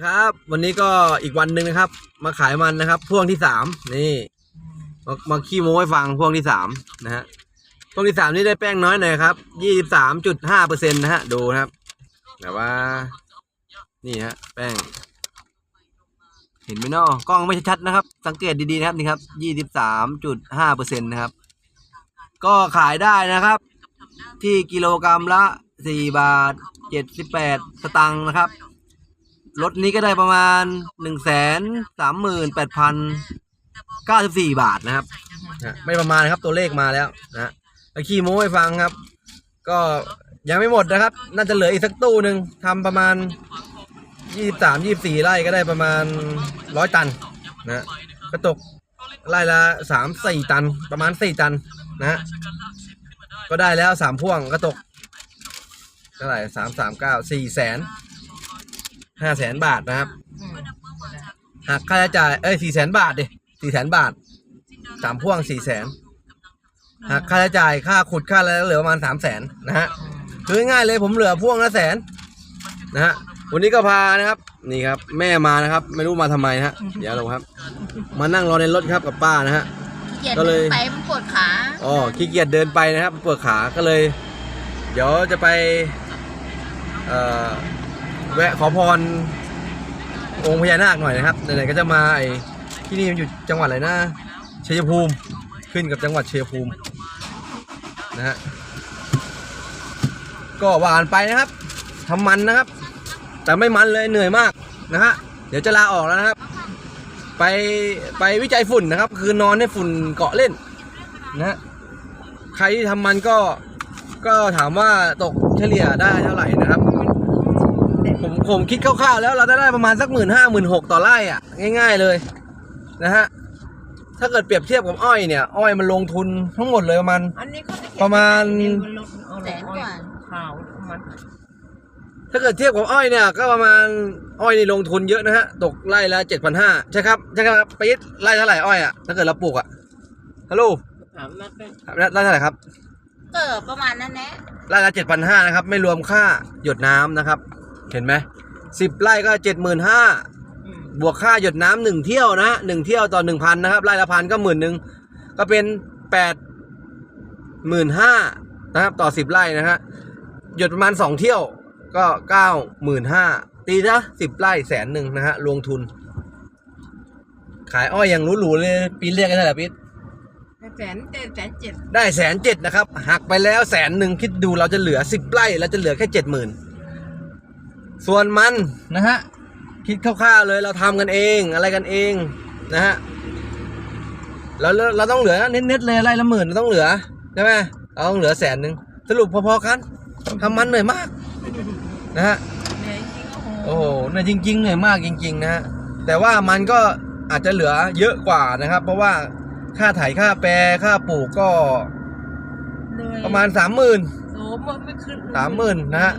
ครับ วันนี้ก็อีกวันหนึ่งนะครับ มาขายมันนะครับ พ่วงที่สามนี่มามาขี้โม้ให้ฟังพ่วงที่สามนะฮะพ่วงที่สามนี่ได้แป้งน้อยหน่อยครับยี่สิบสามจุดห้าเปอร์เซ็นต์นะฮะดูนะครับ แต่ว่า นี่ฮะแป้ง เห็นไหมเนาะกล้องไม่ชัดนะครับ สังเกตดีๆนะครับนี่ครับยี่สิบสามจุดห้าเปอร์เซ็นต์นะครับ ก็ขายได้นะครับ ที่กิโลกรัมละสี่บาทเจ็ดสิบแปดสตังค์นะครับ รถนี้ก็ได้ประมาณหนึ่งแสนสามหมื่นแปดพันเก้าสิบสี่บาทนะครับนะไม่ประมาณนะครับตัวเลขมาแล้วนะแล้ขี้โม้ให้ฟังครับ ก็ยังไม่หมดนะครับ น่าจะเหลืออีกสักตู้หนึ่งทำประมาณยี่สิบสามยี่สี่ไร่ก็ได้ประมาณร้อยตันนะก็ตกไร่ละสามสี่ตันประมาณสี่ตันนะก็ได้แล้วสามพ่วงก็ตกเท่าไหร่สามสามเก้าสี่แสน ห้าแสนบาทนะครับหักค่าใช้จ่ายเอ้ยสี่แสนบาทดิสี่แสนบาทสามพ่วงสี่แสนหักค่าใช้จ่ายค่าขุดค่าอะไรแล้วเหลือประมาณสามแสนนะฮะคือง่ายๆเลยผมเหลือพ่วงละแสนนะฮะวันนี้ก็พานะครับนี่ครับ แม่มานะครับ ไม่รู้มาทำไมนะฮะเดี๋ยวเราครับ มานั่งรอในรถครับกับป้านะฮะเกียดก็เลยไปมันปวดขาอ๋อขี้เกียจเดินไปนะครับปวดขาก็เลย เดี๋ยวจะไปเอ่อ แวะขอพรองค์พญานาคหน่อยนะครับไหนๆก็จะมาไอ้ที่นี่มันอยู่จังหวัดอะไรนะชัยภูมิขึ้นกับจังหวัดชัยภูมินะฮะก็หวานไปนะครับทำมันนะครับ แต่ไม่มันเลยเหนื่อยมากนะฮะเดี๋ยวจะลาออกแล้วนะครับ ไปไปวิจัยฝุ่นนะครับ คือนอนให้ฝุ่นเกาะเล่นนะฮะใครที่ทำมันก็ก็ถามว่าตกเฉลี่ยได้เท่าไหร่นะครับ ผมผมคิดคร่าวๆแล้วเราจะได้ประมาณสักหมื่นห้าหมื่นหกต่อไร่อะ ง่ายๆเลยนะฮะถ้าเกิดเปรียบเทียบกับอ้อยเนี่ย อ้อยมันลงทุนทั้งหมดเลยประมาณ อันนี้เขาจเก็บประมาณ แสนกว่า ขาวมันถ้าเกิดเทียบกับอ้อยเนี่ยก็ประมาณอ้อยนี่ลงทุนเยอะนะฮะตกไร่ละเจ็ดพันห้าใช่ครับใช่ครับไปดไร่เท่าไหร่อ้อยอะถ้าเกิดเราปลูกอะฮัลโหลถามนักได้ไร่เท่าไหร่ครับ เกิดประมาณนั้นแหละไร่ละเจ็ดพันห้านะครับ ไม่รวมค่าหยดน้ำนะครับ เห็นไหมสิบไร่ก็เจ็ดหมื่นห้าอืมบวกค่าหยดน้ำหนึ่งเที่ยวนะหนึ่งเที่ยวต่อหนึ่งพันนะครับไร่ละพันก็หมื่นหนึ่งก็เป็นแปดหมื่นห้านะครับต่อสิบไร่นะฮะหยดประมาณสองเที่ยวก็เก้าหมื่นห้าตีนะสิบไร่แสนหนึ่งนะฮะลงทุน ขายอ้อยอย่างหรูๆเลยปีเรียกกันเท่าไหร่ปีแสนเจ็ดแสนเจ็ดได้แสนเจ็ดนะครับหักไปแล้วแสนหนึ่งคิดดูเราจะเหลือสิบไร่เราจะเหลือแค่เจ็ดหมื่น ส่วนมันนะฮะคิดคร่าวๆเลยเราทำกันเองอะไรกันเองนะฮะเราเราเราต้องเหลือเน็ตๆเลยไร่ละหมื่นเราต้องเหลือใช่ไหมเราต้องเหลือแสนหนึ่งสรุปพอๆกันทำมันเหนื่อยมากนะฮะเหนื่อยจริงโอ้โอ้โหโหเหนื่อยจริง ๆเหนื่อยมากจริง ๆ นะฮะแต่ว่ามันก็อาจจะเหลือเยอะกว่านะครับ เพราะว่าค่าไถค่าแปรค่าปลูกก็เหนื่อยประมาณสามหมื่นโสมมันไม่ขึ้นสามหมื่นนะฮะ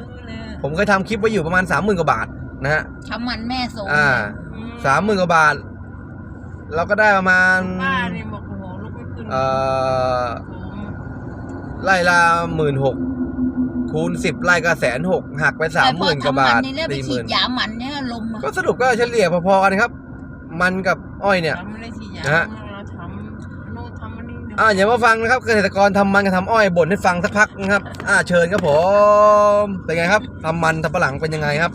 ผมเคยทำคลิปไว้อยู่ประมาณสามหมื่นกว่าบาทนะฮะทำมันแม่โซอ่าสามหมื่นกว่าบาท เราก็ได้ประมาณป้าเนี่ยบอกโอ้โหลูกไม่ขึ้นเอ่อโสมไร่ละหมื่นหกคูณสิบไร่ก็แสนหกหักไปสามหมื่นกว่าบาทแต่พอทำมันนี่แล้วไปสี่หฉีมื่ดนยามันเนี่ยลมอะก็สรุปก็เฉลี่ยพอๆกันครับ มันกับอ้อยเนี่ยทำไม่ได้ที่ยานะฮะ เราทำโน่นทำ อันนี้เดี๋ยวอ่าอย่ามาฟังนะครับเกษตรกรทำมันกับทำอ้อยบ่นให้ฟังสักพักนะครับ อ่าเชิญครับผมเป็นไงครับทำมันทำปะหลังเป็นยังไงครับ